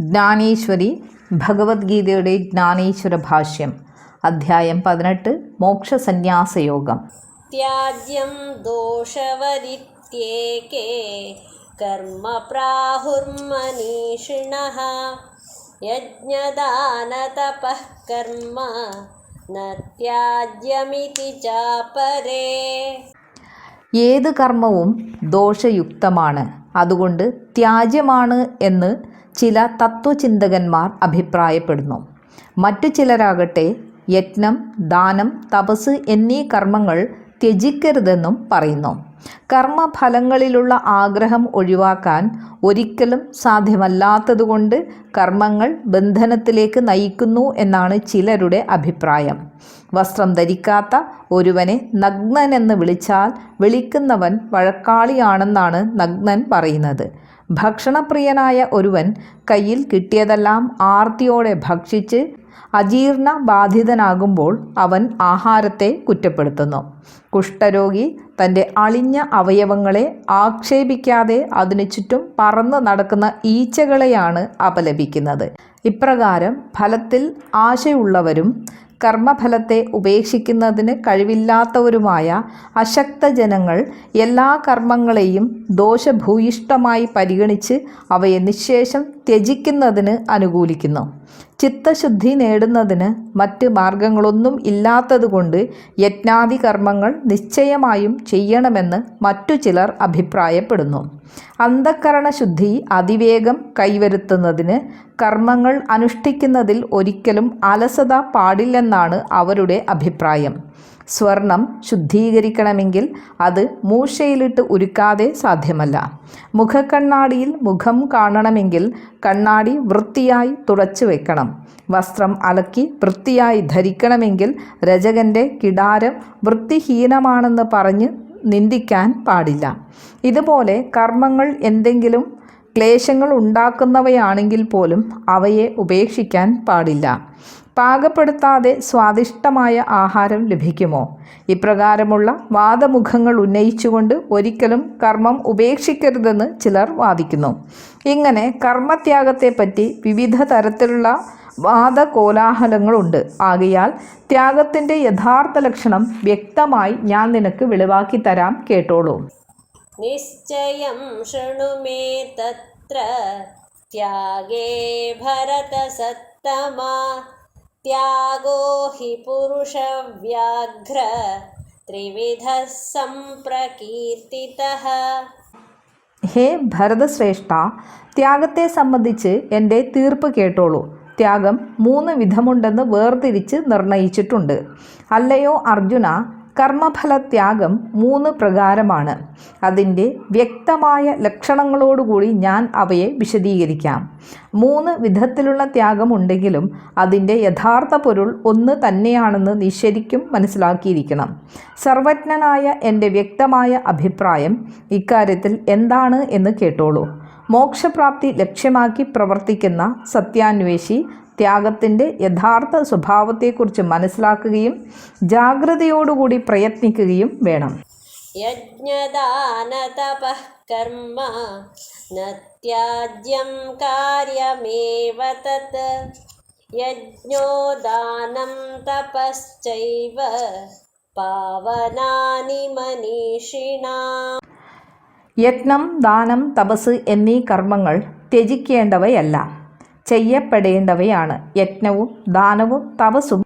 ജ്ഞാനേശ്വരി ഭഗവത്ഗീതയുടെ ജ്ഞാനേശ്വര ഭാഷ്യം അധ്യായം പതിനെട്ട് മോക്ഷസന്യാസയോഗം. ത്യാജ്യം ദോഷവരിത്യേകേ കർമ്മപ്രാഹുർമനീഷിണ യജ്ഞദാനതപഃ കർമ്മ ചാപരേ. ഏത് കർമ്മവും ദോഷയുക്തമാണ്. അതുകൊണ്ട് ത്യാജ്യമാണ് എന്ന് ചില തത്വചിന്തകന്മാർ അഭിപ്രായപ്പെടുന്നു. മറ്റു ചിലരാകട്ടെ യജ്ഞം ദാനം തപസ് എന്നീ കർമ്മങ്ങൾ ത്യജിക്കരുതെന്നും പറയുന്നു. കർമ്മഫലങ്ങളിലുള്ള ആഗ്രഹം ഒഴിവാക്കാൻ ഒരിക്കലും സാധ്യമല്ലാത്തതുകൊണ്ട് കർമ്മങ്ങൾ ബന്ധനത്തിലേക്ക് നയിക്കുന്നു എന്നാണ് ചിലരുടെ അഭിപ്രായം. വസ്ത്രം ധരിക്കാത്ത ഒരുവനെ നഗ്നൻ എന്ന് വിളിച്ചാൽ വിളിക്കുന്നവൻ വഴക്കാളിയാണെന്നാണ് നഗ്നൻ പറയുന്നത്. ഭക്ഷണപ്രിയനായ ഒരുവൻ കയ്യിൽ കിട്ടിയതെല്ലാം ആർത്തിയോടെ ഭക്ഷിച്ച് അജീർണ ബാധിതനാകുമ്പോൾ അവൻ ആഹാരത്തെ കുറ്റപ്പെടുത്തുന്നു. കുഷ്ഠരോഗി തന്റെ അളിഞ്ഞ അവയവങ്ങളെ ആക്ഷേപിക്കാതെ അതിനു ചുറ്റും പറന്ന് നടക്കുന്ന ഈച്ചകളെയാണ് അപലപിക്കുന്നത്. ഇപ്രകാരം ഫലത്തിൽ ആശയുള്ളവരും കർമ്മഫലത്തെ ഉപേക്ഷിക്കുന്നതിന് കഴിവില്ലാത്തവരുമായ അശക്ത ജനങ്ങൾ എല്ലാ കർമ്മങ്ങളെയും ദോഷഭൂയിഷ്ടമായി പരിഗണിച്ച് അവയെ നിശേഷം ത്യജിക്കുന്നതിന് അനുകൂലിക്കുന്നു. ചിത്തശുദ്ധി നേടുന്നതിന് മറ്റ് മാർഗങ്ങളൊന്നും ഇല്ലാത്തതുകൊണ്ട് യജ്ഞാദി കർമ്മങ്ങൾ നിശ്ചയമായും ചെയ്യണമെന്ന് മറ്റു ചിലർ അഭിപ്രായപ്പെടുന്നു. അന്ധക്കരണ ശുദ്ധി അതിവേഗം കൈവരുത്തുന്നതിന് കർമ്മങ്ങൾ അനുഷ്ഠിക്കുന്നതിൽ ഒരിക്കലും അലസത പാടില്ലെന്നാണ് അവരുടെ അഭിപ്രായം. സ്വർണം ശുദ്ധീകരിക്കണമെങ്കിൽ അത് മൂശയിലിട്ട് ഉരുക്കാതെ സാധ്യമല്ല. മുഖക്കണ്ണാടിയിൽ മുഖം കാണണമെങ്കിൽ കണ്ണാടി വൃത്തിയായി തുടച്ചു വെക്കണം. വസ്ത്രം അലക്കി വൃത്തിയായി ധരിക്കണമെങ്കിൽ രചകന്റെ കിടാരം വൃത്തിഹീനമാണെന്ന് പറഞ്ഞ് നിന്ദിക്കാൻ പാടില്ല. ഇതുപോലെ കർമ്മങ്ങൾ എന്തെങ്കിലും ക്ലേശങ്ങൾ ഉണ്ടാക്കുന്നവയാണെങ്കിൽ പോലും അവയെ ഉപേക്ഷിക്കാൻ പാടില്ല. പാകപ്പെടുത്താതെ സ്വാദിഷ്ടമായ ആഹാരം ലഭിക്കുമോ ഇപ്രകാരമുള്ള വാദമുഖങ്ങൾ ഉന്നയിച്ചുകൊണ്ട് ഒരിക്കലും കർമ്മം ഉപേക്ഷിക്കരുതെന്ന് ചിലർ വാദിക്കുന്നു ഇങ്ങനെ കർമ്മത്യാഗത്തെപ്പറ്റി വിവിധ തരത്തിലുള്ള വാദകോലാഹലങ്ങളുണ്ട് ആകയാൽ ത്യാഗത്തിൻ്റെ യഥാർത്ഥ ലക്ഷണം വ്യക്തമായി ഞാൻ നിനക്ക് വെളിവാക്കി തരാം കേട്ടോളൂ निश्चयं शृणु मे तत्र त्यागे भरतसत्तमा त्यागो हि पुरुषव्याघ्र त्रिविधः सम्प्रकीर्तितः ഹേ ഭരതശ്രേഷ്ഠ ത്യാഗത്തെ സംബന്ധിച്ച് എൻ്റെ തീർപ്പ് കേട്ടോളൂ ത്യാഗം മൂന്ന് വിധമുണ്ടെന്ന് വേർതിരിച്ച് നിർണയിച്ചിട്ടുണ്ട് അല്ലയോ അർജുന കർമ്മഫലത്യാഗം മൂന്ന് പ്രകാരമാണ്. അതിന്റെ വ്യക്തമായ ലക്ഷണങ്ങളോടുകൂടി ഞാൻ അവയെ വിശദീകരിക്കാം. മൂന്ന് വിധത്തിലുള്ള ത്യാഗമുണ്ടെങ്കിലും അതിന്റെ യഥാർത്ഥ പൊരുൾ ഒന്ന് തന്നെയാണെന്ന് നീ ശരിക്കും മനസ്സിലാക്കിയിരിക്കണം. സർവജ്ഞനായ എന്റെ വ്യക്തമായ അഭിപ്രായം ഇക്കാര്യത്തിൽ എന്താണ് എന്ന് കേട്ടോളൂ. മോക്ഷപ്രാപ്തി ലക്ഷ്യമാക്കി പ്രവർത്തിക്കുന്ന സത്യാന്വേഷി ത്യാഗത്തിന്റെ യഥാർത്ഥ സ്വഭാവത്തെക്കുറിച്ച് മനസ്സിലാക്കുകയും ജാഗ്രതയോടുകൂടി പ്രയത്നിക്കുകയും വേണം. യജ്ഞദാന തപ നത്യാജ്യം കാര്യമേവ തത്. യജ്ഞോ തപശ്ചൈവ പാവനാനി മനീഷിണ. യജ്ഞം ദാനം തപസ് എന്നീ കർമ്മങ്ങൾ ത്യജിക്കേണ്ടവയല്ല. ചെയ്യപ്പെടേണ്ടവയാണ്. യജ്ഞവും ദാനവും തപസ്സും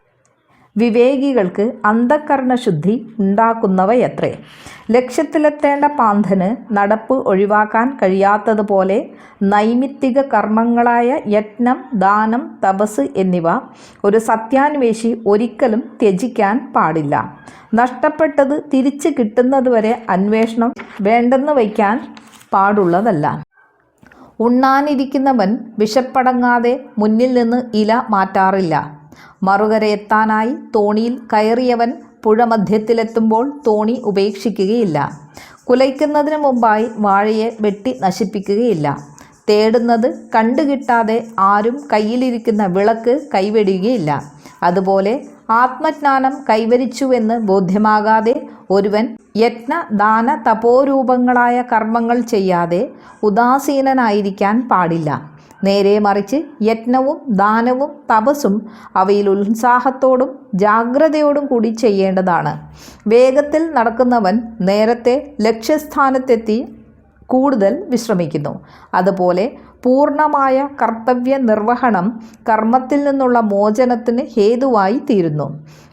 വിവേകികൾക്ക് അന്ധകരണശുദ്ധി ഉണ്ടാക്കുന്നവയത്രേ. ലക്ഷ്യത്തിലെത്തേണ്ട പാന്തന് നടപ്പ് ഒഴിവാക്കാൻ കഴിയാത്തതുപോലെ നൈമിത്തിക കർമ്മങ്ങളായ യജ്ഞം ദാനം തപസ് എന്നിവ ഒരു സത്യാന്വേഷി ഒരിക്കലും ത്യജിക്കാൻ പാടില്ല. നഷ്ടപ്പെട്ടത് തിരിച്ചു കിട്ടുന്നതുവരെ അന്വേഷണം വേണ്ടെന്ന് വയ്ക്കാൻ പാടുള്ളതല്ല. ഉണ്ണാനിരിക്കുന്നവൻ വിശപ്പടങ്ങാതെ മുന്നിൽ നിന്ന് ഇല മാറ്റാറില്ല. മറുകരയെത്താനായി തോണിയിൽ കയറിയവൻ പുഴ മധ്യത്തിലെത്തുമ്പോൾ തോണി ഉപേക്ഷിക്കുകയില്ല. കുലയ്ക്കുന്നതിന് മുമ്പായി വാഴയെ വെട്ടി നശിപ്പിക്കുകയില്ല. തേടുന്നത് കണ്ടുകിട്ടാതെ ആരും കയ്യിലിരിക്കുന്ന വിളക്ക് കൈവെടിയുകയില്ല. അതുപോലെ ആത്മജ്ഞാനം കൈവരിച്ചുവെന്ന് ബോധ്യമാകാതെ ഒരുവൻ യജ്ഞ ദാന തപോരൂപങ്ങളായ കർമ്മങ്ങൾ ചെയ്യാതെ ഉദാസീനനായിരിക്കാൻ പാടില്ല. നേരെ മറിച്ച് യജ്ഞവും ദാനവും തപസ്സും അവയിൽ ഉത്സാഹത്തോടും ജാഗ്രതയോടും കൂടി ചെയ്യേണ്ടതാണ്. വേഗത്തിൽ നടക്കുന്നവൻ നേരത്തെ ലക്ഷ്യസ്ഥാനത്തെത്തി കൂടുതൽ വിശ്രമിക്കുന്നു. അതുപോലെ പൂർണമായ കർത്തവ്യ നിർവഹണം കർമ്മത്തിൽ നിന്നുള്ള മോചനത്തിന് ഹേതുവായി തീരുന്നു.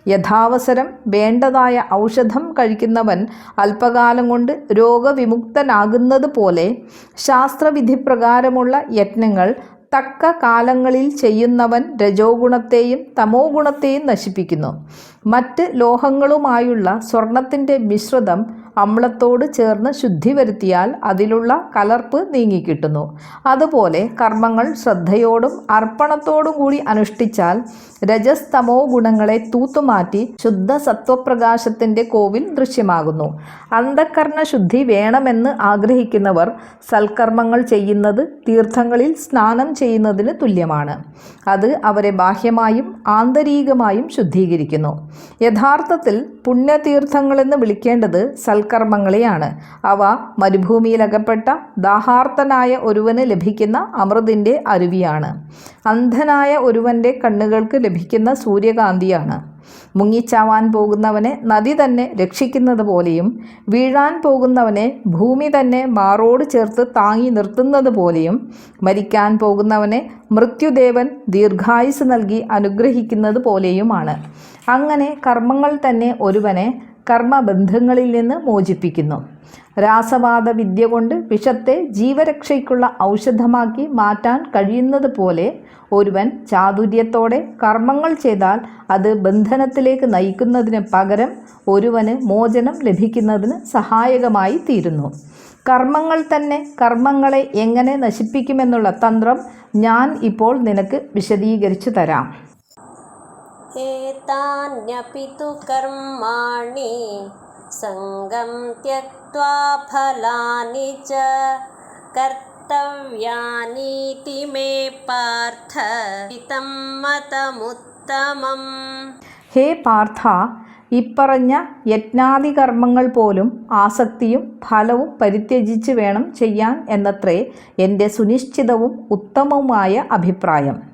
യഥാവസരം വേണ്ടതായ ഔഷധം കഴിക്കുന്നവൻ അല്പകാലം കൊണ്ട് രോഗവിമുക്തനാകുന്നത് പോലെ ശാസ്ത്രവിധി പ്രകാരമുള്ള യജ്ഞങ്ങൾ തക്ക കാലങ്ങളിൽ ചെയ്യുന്നവൻ രജോ ഗുണത്തെയും തമോ ഗുണത്തെയും നശിപ്പിക്കുന്നു. മറ്റ് ലോഹങ്ങളുമായുള്ള സ്വർണത്തിന്റെ മിശ്രിതം അമ്ലത്തോട് ചേർന്ന് ശുദ്ധി വരുത്തിയാൽ അതിലുള്ള കലർപ്പ് നീങ്ങിക്കിട്ടുന്നു. അതുപോലെ കർമ്മങ്ങൾ ശ്രദ്ധയോടും അർപ്പണത്തോടും കൂടി അനുഷ്ഠിച്ചാൽ രജസ്തമോ ഗുണങ്ങളെ തൂത്തുമാറ്റി ശുദ്ധ സത്വപ്രകാശത്തിന്റെ കോവിൽ ദൃശ്യമാകുന്നു. അന്ധക്കരണ ശുദ്ധി വേണമെന്ന് ആഗ്രഹിക്കുന്നവർ സൽക്കർമ്മങ്ങൾ ചെയ്യുന്നത് തീർത്ഥങ്ങളിൽ സ്നാനം ചെയ്യുന്നതിന് തുല്യമാണ്. അത് അവരെ ബാഹ്യമായും ആന്തരികമായും ശുദ്ധീകരിക്കുന്നു. യഥാർത്ഥത്തിൽ പുണ്യതീർത്ഥങ്ങളെന്ന് വിളിക്കേണ്ടത് സൽക്കർമ്മങ്ങളെയാണ്. അവ മരുഭൂമിയിലകപ്പെട്ട ദാഹാർത്തനായ ഒരുവന് ലഭിക്കുന്ന അമൃതിന്റെ അരുവിയാണ്. അന്ധനായ ഒരുവന്റെ കണ്ണുകൾക്ക് ലഭിക്കുന്ന സൂര്യകാന്തിയാണ്. മുങ്ങിച്ചാവാൻ പോകുന്നവനെ നദി തന്നെ രക്ഷിക്കുന്നത് പോലെയും വീഴാൻ പോകുന്നവനെ ഭൂമി തന്നെ മാറോട് ചേർത്ത് താങ്ങി നിർത്തുന്നത് പോലെയും മരിക്കാൻ പോകുന്നവനെ മൃത്യുദേവൻ ദീർഘായുസ് നൽകി അനുഗ്രഹിക്കുന്നത് പോലെയുമാണ്. അങ്ങനെ കർമ്മങ്ങൾ തന്നെ ഒരുവനെ കർമ്മബന്ധങ്ങളിൽ നിന്ന് മോചിപ്പിക്കുന്നു. രാസവാദ വിദ്യ കൊണ്ട് വിഷത്തെ ജീവരക്ഷയ്ക്കുള്ള ഔഷധമാക്കി മാറ്റാൻ കഴിയുന്നത് പോലെ ഒരുവൻ ചാതുര്യത്തോടെ കർമ്മങ്ങൾ ചെയ്താൽ അത് ബന്ധനത്തിലേക്ക് നയിക്കുന്നതിന് പകരം ഒരുവന് മോചനം ലഭിക്കുന്നതിന് സഹായകമായി തീരുന്നു. കർമ്മങ്ങൾ തന്നെ കർമ്മങ്ങളെ എങ്ങനെ നശിപ്പിക്കുമെന്നുള്ള തന്ത്രം ഞാൻ ഇപ്പോൾ നിനക്ക് വിശദീകരിച്ചു തരാം. एतान्यपि तु कर्माणि सङ्गं त्यक्त्वा फलानि च कर्तव्यानीति मे पार्थ हितं मतमुत्तमम् ഹേ പാർത്ഥ ഇപ്പറഞ്ഞ യജ്ഞാദി കർമ്മങ്ങൾ പോലും ആസക്തിയും ഫലവും പരിത്യജിച്ച് വേണം ചെയ്യാൻ എന്നത്രേ എൻ്റെ സുനിശ്ചിതവും ഉത്തമവുമായ അഭിപ്രായം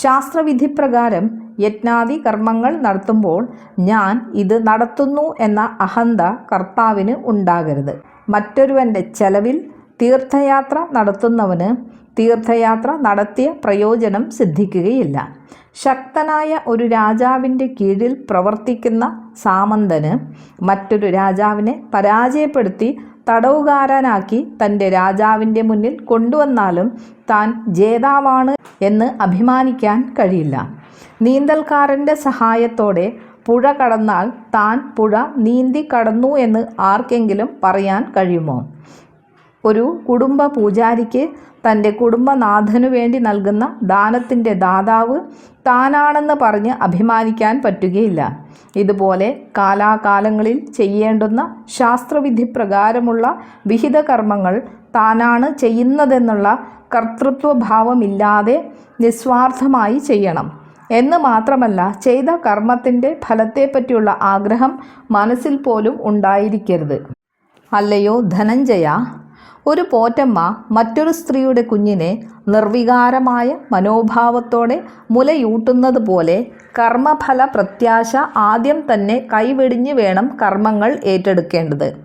ശാസ്ത്രവിധി പ്രകാരം യജ്ഞാദി കർമ്മങ്ങൾ നടത്തുമ്പോൾ ഞാൻ ഇത് നടത്തുന്നു എന്ന അഹന്ത കർത്താവിന് ഉണ്ടാകരുത്. മറ്റൊരുവന്റെ ചെലവിൽ തീർത്ഥയാത്ര നടത്തുന്നവന് തീർത്ഥയാത്ര നടത്തിയ പ്രയോജനം സിദ്ധിക്കുകയില്ല. ശക്തനായ ഒരു രാജാവിന്റെ കീഴിൽ പ്രവർത്തിക്കുന്ന സാമന്തന് മറ്റൊരു രാജാവിനെ പരാജയപ്പെടുത്തി തടവുകാരനാക്കി തന്റെ രാജാവിന്റെ മുന്നിൽ കൊണ്ടുവന്നാലും താൻ ജേതാവാണ് എന്ന് അഭിമാനിക്കാൻ കഴിയില്ല. നീന്തൽക്കാരന്റെ സഹായത്തോടെ പുഴ കടന്നാൽ താൻ പുഴ നീന്തി കടന്നു എന്ന് ആർക്കെങ്കിലും പറയാൻ കഴിയുമോ? ഒരു കുടുംബ പൂജാരിക്ക് തന്റെ കുടുംബനാഥനു വേണ്ടി നൽകുന്ന ദാനത്തിന്റെ ദാതാവ് താനാണെന്ന് പറഞ്ഞ് അഭിമാനിക്കാൻ പറ്റുകയില്ല. ഇതുപോലെ കാലാകാലങ്ങളിൽ ചെയ്യേണ്ടുന്ന ശാസ്ത്രവിധി പ്രകാരമുള്ള വിഹിത കർമ്മങ്ങൾ താനാണ് ചെയ്യുന്നതെന്നുള്ള കർത്തൃത്വഭാവമില്ലാതെ നിസ്വാർത്ഥമായി ചെയ്യണം. എന്ന് മാത്രമല്ല ചെയ്ത കർമ്മത്തിന്റെ ഫലത്തെപ്പറ്റിയുള്ള ആഗ്രഹം മനസ്സിൽ പോലും ഉണ്ടായിരിക്കരുത്. അല്ലയോ ധനഞ്ജയ? ഒരു പോറ്റമ്മ മറ്റൊരു സ്ത്രീയുടെ കുഞ്ഞിനെ നിർവികാരമായ മനോഭാവത്തോടെ മുലയൂട്ടുന്നത് പോലെ കർമ്മഫല പ്രത്യാശ ആദ്യം തന്നെ കൈവെടിഞ്ഞ് വേണം കർമ്മങ്ങൾ ഏറ്റെടുക്കേണ്ടത്.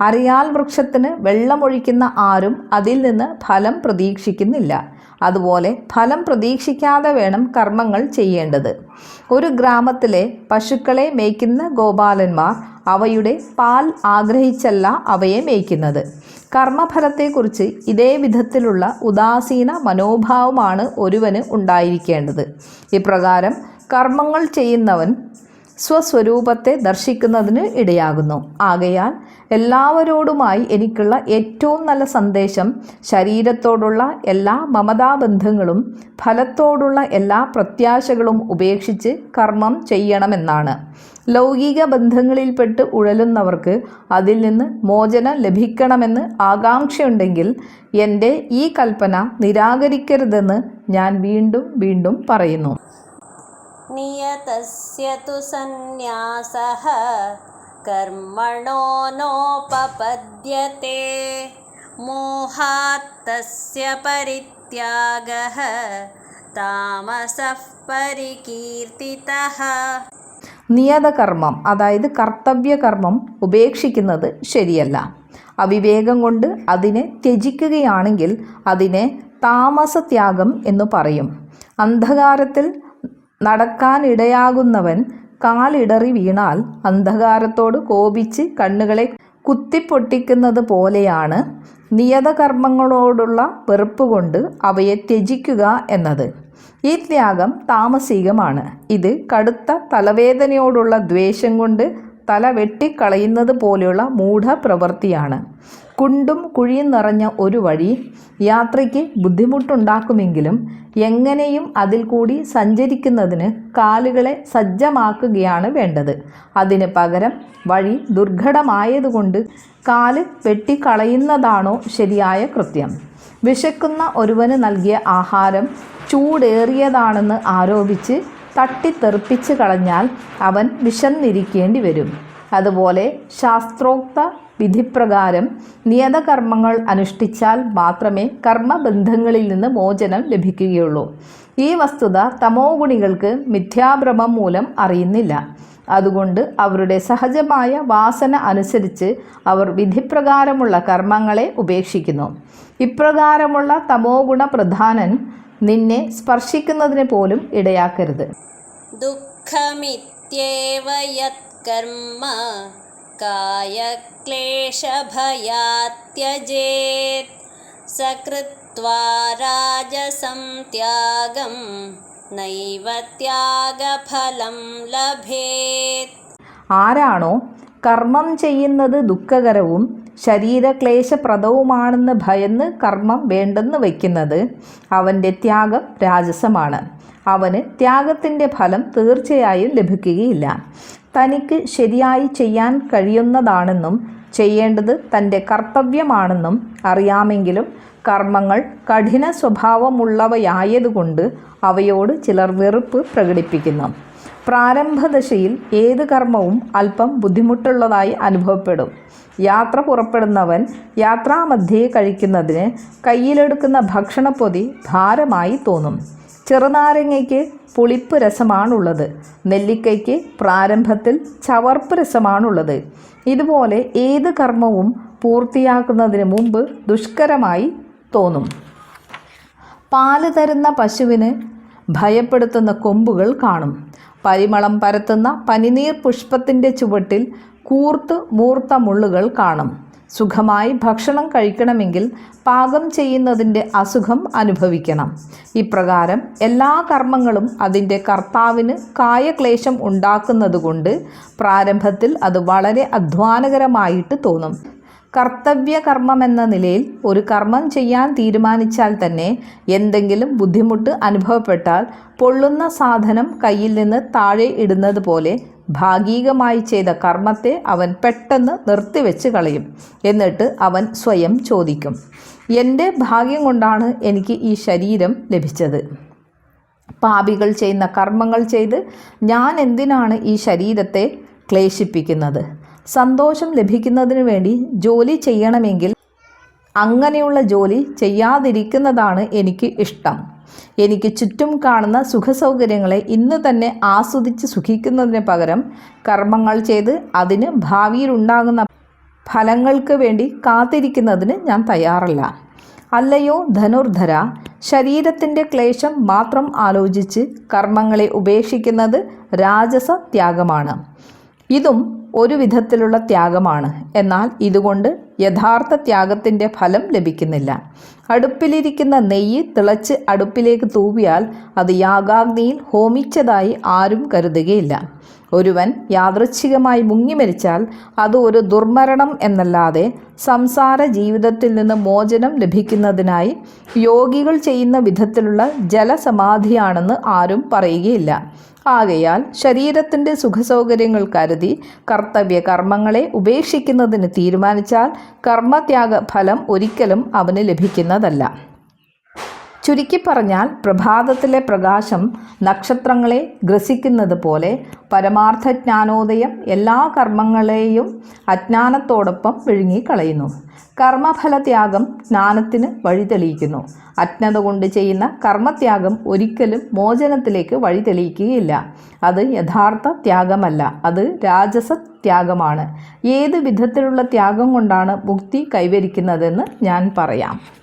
അറിയാൽ വൃക്ഷത്തിന് വെള്ളമൊഴിക്കുന്ന ആരും അതിൽ നിന്ന് ഫലം പ്രതീക്ഷിക്കുന്നില്ല. അതുപോലെ ഫലം പ്രതീക്ഷിക്കാതെ വേണം കർമ്മങ്ങൾ ചെയ്യേണ്ടത്. ഒരു ഗ്രാമത്തിലെ പശുക്കളെ മേയ്ക്കുന്ന ഗോപാലന്മാർ അവയുടെ പാൽ ആഗ്രഹിച്ചല്ല അവയെ മേയ്ക്കുന്നത്. കർമ്മഫലത്തെക്കുറിച്ച് ഇതേ വിധത്തിലുള്ള ഉദാസീന മനോഭാവമാണ് ഒരുവന് ഉണ്ടായിരിക്കേണ്ടത്. ഇപ്രകാരം കർമ്മങ്ങൾ ചെയ്യുന്നവൻ സ്വസ്വരൂപത്തെ ദർശിക്കുന്നതിന് ഇടയാകുന്നു. ആകയാൽ എല്ലാവരോടുമായി എനിക്കുള്ള ഏറ്റവും നല്ല സന്ദേശം ശരീരത്തോടുള്ള എല്ലാ മമതാബന്ധങ്ങളും ഫലത്തോടുള്ള എല്ലാ പ്രത്യാശകളും ഉപേക്ഷിച്ച് കർമ്മം ചെയ്യണമെന്നാണ്. ലൗകിക ബന്ധങ്ങളിൽപ്പെട്ട് ഉഴലുന്നവർക്ക് അതിൽ നിന്ന് മോചനം ലഭിക്കണമെന്ന് ആകാംക്ഷയുണ്ടെങ്കിൽ എന്റെ ഈ കൽപ്പന നിരാകരിക്കരുതെന്ന് ഞാൻ വീണ്ടും വീണ്ടും പറയുന്നു. नियतस्य तु सन्न्यासः कर्मणो नोपपद्यते मोहात् तस्य परित्यागः तामसः परिकीर्तितः നിയതകർമ്മം അതായത് കർത്തവ്യകർമ്മം ഉപേക്ഷിക്കുന്നത് ശരിയല്ല അവിവേകം കൊണ്ട് അതിനെ ത്യജിക്കുകയാണെങ്കിൽ അതിനെ താമസത്യാഗം എന്നു പറയും അന്ധകാരത്തിൽ നടക്കാനിടയാകുന്നവൻ കാലിടറി വീണാൽ അന്ധകാരത്തോട് കോപിച്ച് കണ്ണുകളെ കുത്തിപ്പൊട്ടിക്കുന്നത് പോലെയാണ് നിയതകർമ്മങ്ങളോടുള്ള വെറുപ്പ് കൊണ്ട് അവയെ ത്യജിക്കുക എന്നത്. ഈ ത്യാഗം താമസികമാണ്. ഇത് കടുത്ത തലവേദനയോടുള്ള ദ്വേഷം കൊണ്ട് തല വെട്ടിക്കളയുന്നത് പോലെയുള്ള മൂഢപ്രവൃത്തിയാണ്. കുണ്ടും കുഴിയും നിറഞ്ഞ ഒരു വഴി യാത്രയ്ക്ക് ബുദ്ധിമുട്ടുണ്ടാക്കുമെങ്കിലും എങ്ങനെയും അതിൽ കൂടി സഞ്ചരിക്കുന്നതിന് കാലുകളെ സജ്ജമാക്കുകയാണ് വേണ്ടത്. അതിന് പകരം വഴി ദുർഘടമായതുകൊണ്ട് കാൽ വെട്ടിക്കളയുന്നതാണോ ശരിയായ കൃത്യം. വിശക്കുന്ന ഒരുവന് നൽകിയ ആഹാരം ചൂടേറിയതാണെന്ന് ആരോപിച്ച് തട്ടിത്തെറിപ്പിച്ച് കളഞ്ഞാൽ അവൻ വിശന്നിരിക്കേണ്ടി വരും അതുപോലെ ശാസ്ത്രോക്ത വിധിപ്രകാരം നിയതകർമ്മങ്ങൾ അനുഷ്ഠിച്ചാൽ മാത്രമേ കർമ്മബന്ധങ്ങളിൽ നിന്ന് മോചനം ലഭിക്കുകയുള്ളൂ. ഈ വസ്തുത തമോ ഗുണികൾക്ക് മിഥ്യാഭ്രമം മൂലം അറിയുന്നില്ല. അതുകൊണ്ട് അവരുടെ സഹജമായ വാസന അനുസരിച്ച് അവർ വിധിപ്രകാരമുള്ള കർമ്മങ്ങളെ ഉപേക്ഷിക്കുന്നു. ഇപ്രകാരമുള്ള തമോ ഗുണ പ്രധാനൻ നിന്നെ സ്പർശിക്കുന്നതിന് പോലും ഇടയാക്കരുത്. ദുഃഖമിത്യേവ യത്കർമ്മ കായക്ലേശഭയാത്യജേത് സകൃത്വാ രാജസം ത്യാഗം നൈവ ത്യാഗഫലം ലഭേത്. ആരാണോ കർമ്മം ചെയ്യുന്നത് ദുഃഖകരവും ശരീരക്ലേശപ്രദവുമാണെന്ന് ഭയന്ന് കർമ്മം വേണ്ടെന്ന് വയ്ക്കുന്നത് അവന്റെ ത്യാഗം രാജസമാണ്. അവന് ത്യാഗത്തിന്റെ ഫലം തീർച്ചയായും ലഭിക്കുകയില്ല. തനിക്ക് ശരിയായി ചെയ്യാൻ കഴിയുന്നതാണെന്നും ചെയ്യേണ്ടത് തന്റെ കർത്തവ്യമാണെന്നും അറിയാമെങ്കിലും കർമ്മങ്ങൾ കഠിന സ്വഭാവമുള്ളവയായതുകൊണ്ട് അവയോട് ചിലർ വെറുപ്പ് പ്രകടിപ്പിക്കുന്നു. പ്രാരംഭദശയിൽ ഏത് കർമ്മവും അല്പം ബുദ്ധിമുട്ടുള്ളതായി അനുഭവപ്പെടും. യാത്ര പുറപ്പെടുന്നവൻ യാത്രാമധ്യേ കഴിക്കുന്നതിന് കയ്യിലെടുക്കുന്ന ഭക്ഷണപ്പൊതി ഭാരമായി തോന്നും. ചെറുനാരങ്ങയ്ക്ക് പുളിപ്പ് രസമാണുള്ളത്. നെല്ലിക്കയ്ക്ക് പ്രാരംഭത്തിൽ ചവർപ്പ് രസമാണുള്ളത്. ഇതുപോലെ ഏത് കർമ്മവും പൂർത്തിയാക്കുന്നതിന് മുമ്പ് ദുഷ്കരമായി തോന്നും. പാൽ തരുന്ന പശുവിന് ഭയപ്പെടുത്തുന്ന കൊമ്പുകൾ കാണും. പരിമളം പരത്തുന്ന പനിനീർ പുഷ്പത്തിന്റെ ചുവട്ടിൽ കൂർത്ത് മൂർത്ത മുള്ളുകൾ കാണും. സുഖമായി ഭക്ഷണം കഴിക്കണമെങ്കിൽ പാകം ചെയ്യുന്നതിന്റെ അസുഖം അനുഭവിക്കണം. ഇപ്രകാരം എല്ലാ കർമ്മങ്ങളും അതിന്റെ കർത്താവിന് കായക്ലേശം ഉണ്ടാക്കുന്നതുകൊണ്ട് പ്രാരംഭത്തിൽ അത് വളരെ അധ്വാനകരമായിട്ട് തോന്നും. കർത്തവ്യകർമ്മമെന്ന നിലയിൽ ഒരു കർമ്മം ചെയ്യാൻ തീരുമാനിച്ചാൽ തന്നെ എന്തെങ്കിലും ബുദ്ധിമുട്ട് അനുഭവപ്പെട്ടാൽ പൊള്ളുന്ന സാധനം കയ്യിൽ നിന്ന് താഴെ ഇടുന്നത് പോലെ ഭാഗികമായി ചെയ്ത കർമ്മത്തെ അവൻ പെട്ടെന്ന് നിർത്തിവെച്ച് കളയും. എന്നിട്ട് അവൻ സ്വയം ചോദിക്കും എന്റെ ഭാഗ്യം കൊണ്ടാണ് എനിക്ക് ഈ ശരീരം ലഭിച്ചത്. പാപികൾ ചെയ്യുന്ന കർമ്മങ്ങൾ ചെയ്ത് ഞാൻ എന്തിനാണ് ഈ ശരീരത്തെ ക്ലേശിപ്പിക്കുന്നത്? സന്തോഷം ലഭിക്കുന്നതിന് വേണ്ടി ജോലി ചെയ്യണമെങ്കിൽ അങ്ങനെയുള്ള ജോലി ചെയ്യാതിരിക്കുന്നതാണ് എനിക്ക് ഇഷ്ടം. എനിക്ക് ചുറ്റും കാണുന്ന സുഖസൗകര്യങ്ങളെ ഇന്ന് തന്നെ ആസ്വദിച്ച് സുഖിക്കുന്നതിന് പകരം കർമ്മങ്ങൾ ചെയ്ത് അതിന് ഭാവിയിലുണ്ടാകുന്ന ഫലങ്ങൾക്ക് വേണ്ടി കാത്തിരിക്കുന്നതിന് ഞാൻ തയ്യാറല്ല. അല്ലയോ ധനുർധര ശരീരത്തിന്റെ ക്ലേശം മാത്രം ആലോചിച്ച് കർമ്മങ്ങളെ ഉപേക്ഷിക്കുന്നത് രാജസ ത്യാഗമാണ് ഇതും ഒരു വിധത്തിലുള്ള ത്യാഗമാണ്. എന്നാൽ ഇതുകൊണ്ട് യഥാർത്ഥ ത്യാഗത്തിന്റെ ഫലം ലഭിക്കുന്നില്ല. അടുപ്പിലിരിക്കുന്ന നെയ്യ് തിളച്ച് അടുപ്പിലേക്ക് തൂവിയാൽ അത് യാഗാഗ്നിയിൽ ഹോമിച്ചതായി ആരും കരുതുകയില്ല. ഒരുവൻ യാദൃച്ഛികമായി മുങ്ങിമരിച്ചാൽ അത് ഒരു ദുർമരണം എന്നല്ലാതെ സംസാര ജീവിതത്തിൽ നിന്ന് മോചനം ലഭിക്കുന്നതിനായി യോഗികൾ ചെയ്യുന്ന വിധത്തിലുള്ള ജലസമാധിയാണെന്ന് ആരും പറയുകയില്ല. ആകയാൽ ശരീരത്തിന്റെ സുഖസൗകര്യങ്ങൾ കരുതി കർത്തവ്യ കർമ്മങ്ങളെ ഉപേക്ഷിക്കുന്നതിന് തീരുമാനിച്ചാൽ കർമ്മത്യാഗ ഫലം ഒരിക്കലും അവന് ലഭിക്കുന്നതല്ല. ചുരുക്കി പറഞ്ഞാൽ പ്രഭാതത്തിലെ പ്രകാശം നക്ഷത്രങ്ങളെ ഗ്രസിക്കുന്നത് പോലെ പരമാർത്ഥജ്ഞാനോദയം എല്ലാ കർമ്മങ്ങളെയും അജ്ഞാനത്തോടൊപ്പം വിഴുങ്ങിക്കളയുന്നു. കർമ്മഫലത്യാഗം ജ്ഞാനത്തിന് വഴിതെളിയിക്കുന്നു അജ്ഞത കൊണ്ട് ചെയ്യുന്ന കർമ്മത്യാഗം ഒരിക്കലും മോചനത്തിലേക്ക് വഴി തെളിയിക്കുകയില്ല. അത് യഥാർത്ഥ ത്യാഗമല്ല. അത് രാജസ ത്യാഗമാണ് ഏത് വിധത്തിലുള്ള ത്യാഗം കൊണ്ടാണ് മുക്തി കൈവരിക്കുന്നതെന്ന് ഞാൻ പറയാം.